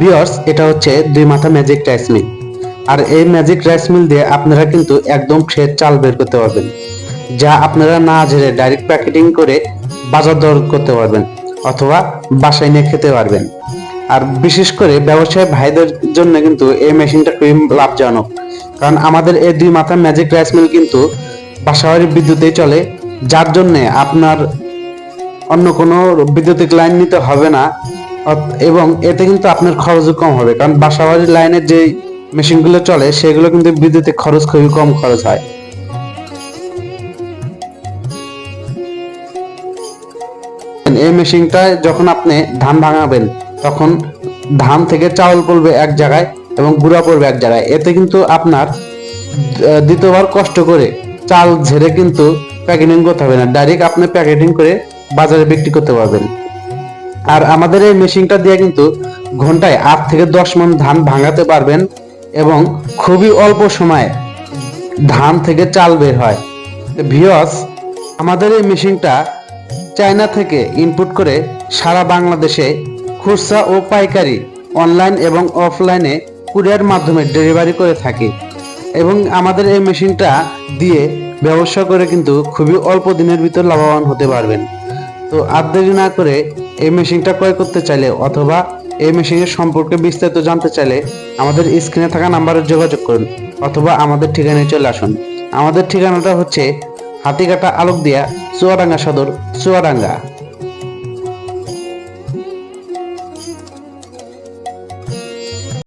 বিয়ার্স এটা হচ্ছে দুই মাথা ম্যাজিক রাইস মিল আর এই ম্যাজিক রাইস মিল দিয়ে আপনারা কিন্তু একদম ফ্রেশ চাল বের করতে পারবেন। যা আপনারা না ঝেড়ে ডাইরেক্ট প্যাকেটিং করে বাজার দর করতে পারবেন অথবা বাসায় নিয়ে খেতে পারবেন। আর বিশেষ করে ব্যবসায়ী ভাইদের জন্য কিন্তু এই মেশিনটা খুবই লাভজনক। কারণ আমাদের এই দুই মাথা ম্যাজিক রাইস মিল কিন্তু বাসাবাড়ির বিদ্যুতেই চলে। যার জন্যে আপনার অন্য কোনো বৈদ্যুতিক লাইন নিতে হবে না। এবং এতে কিন্তু আপনার খরচও কম হবে। কারণ বাসাবাড়ির লাইনের যে মেশিনগুলো চলে, সেগুলো কিন্তু বিদ্যুতের খরচ খুবই কম খরচ হয়। এই মেশিনটায় যখন আপনি ধান ভাঙাবেন, তখন ধান থেকে চাউল পড়বে এক জায়গায় এবং গুঁড়া পড়বে এক জায়গায়। এতে কিন্তু আপনার দ্বিতীয়বার কষ্ট করে চাল ঝেড়ে কিন্তু প্যাকেটিং করতে হবে না। ডাইরেক্ট আপনি প্যাকেটিং করে বাজারে বিক্রি করতে পারবেন। আর আমাদের এই মেশিনটা দিয়ে কিন্তু ঘন্টায় আট থেকে দশ মন ধান ভাঙাতে পারবেন এবং খুবই অল্প সময়ে ধান থেকে চাল বের হয়। ভিওস আমাদের এই মেশিনটা চায়না থেকে ইনপুট করে সারা বাংলাদেশে খুচরা ও পাইকারি অনলাইন এবং অফলাইনে কুরিয়ার মাধ্যমে ডেলিভারি করে থাকি এবং আমাদের এই মেশিনটা দিয়ে ব্যবসা করে কিন্তু খুবই অল্প দিনের ভিতর লাভবান হতে পারবেন। তো আর দেরি না করে এই মেশিনটা ক্রয় করতে চাইলে অথবা এই মেশিনের সম্পর্কে বিস্তারিত জানতে চাইলে আমাদের স্ক্রিনে থাকা নাম্বারে যোগাযোগ করুন অথবা আমাদের ঠিকানায় চলে আসুন। আমাদের ঠিকানাটা হচ্ছে হাতিকাটা আলোক দিয়া চুয়াডাঙ্গা সদর, চুয়াডাঙ্গা।